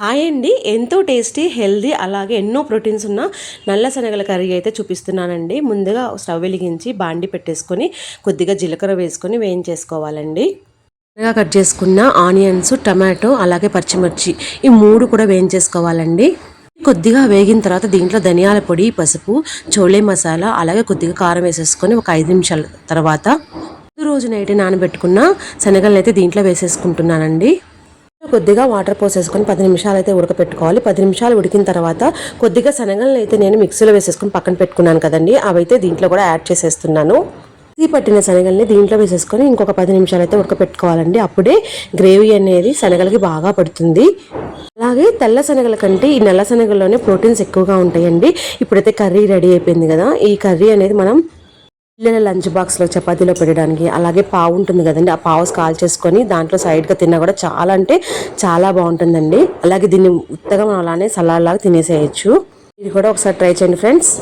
Hi అండి ఎంతో tasty healthy అలాగే ఎన్నో ప్రోటీన్స్ ఉన్న నల్ల శనగల కర్రీ అయితే చూపిస్తున్నానండి. ముందుగా స్టవ్ వెలిగించి బాండి పెట్టేసుకొని కొద్దిగా జీలకర్ర వేసుకొని వేయించేసుకోవాలండి. చిన్నగా కట్ చేసుకున్న ఆనియన్స్ టమాటో అలాగే పచ్చిమిర్చి ఈ మూడు కూడా వేయించేసుకోవాలండి. కొద్దిగా వేగిన తర్వాత దీంట్లో ధనియాల పొడి పసుపు చోలే మసాలా అలాగే కొద్దిగా కారం వేసేసుకొని ఒక ఐదు నిమిషాల తర్వాత రోజు నైట్ నానబెట్టుకున్న శనగలను అయితే దీంట్లో వేసేసుకుంటున్నానండి. కొద్దిగా వాటర్ పోసేసుకొని పది నిమిషాలు అయితే ఉడకపెట్టుకోవాలి. పది నిమిషాలు ఉడికిన తర్వాత కొద్దిగా శనగలను అయితే నేను మిక్సీలో వేసేసుకొని పక్కన పెట్టుకున్నాను కదండి. అవైతే దీంట్లో కూడా యాడ్ చేసేస్తున్నాను. తీ పట్టిన శనగల్ని దీంట్లో వేసేసుకొని ఇంకొక పది నిమిషాలు అయితే ఉడకపెట్టుకోవాలండి. అప్పుడే గ్రేవీ అనేది శనగలకి బాగా పడుతుంది. అలాగే తెల్ల శనగల కంటే ఈ నల్ల శనగల్లోనే ప్రోటీన్స్ ఎక్కువగా ఉంటాయండి. ఇప్పుడైతే కర్రీ రెడీ అయిపోయింది కదా. ఈ కర్రీ అనేది మనం పిల్లల లంచ్ బాక్స్లో చపాతీలో పెట్టడానికి అలాగే పావు ఉంటుంది కదండి. ఆ పావు కాల్ చేసుకొని దాంట్లో సైడ్గా తిన్నా కూడా చాలా అంటే చాలా బాగుంటుందండి. అలాగే దీన్ని ఉత్తగా మనం అలానే సలాడ్ లాగా తినేసేయచ్చు. ఇది కూడా ఒకసారి ట్రై చేయండి ఫ్రెండ్స్.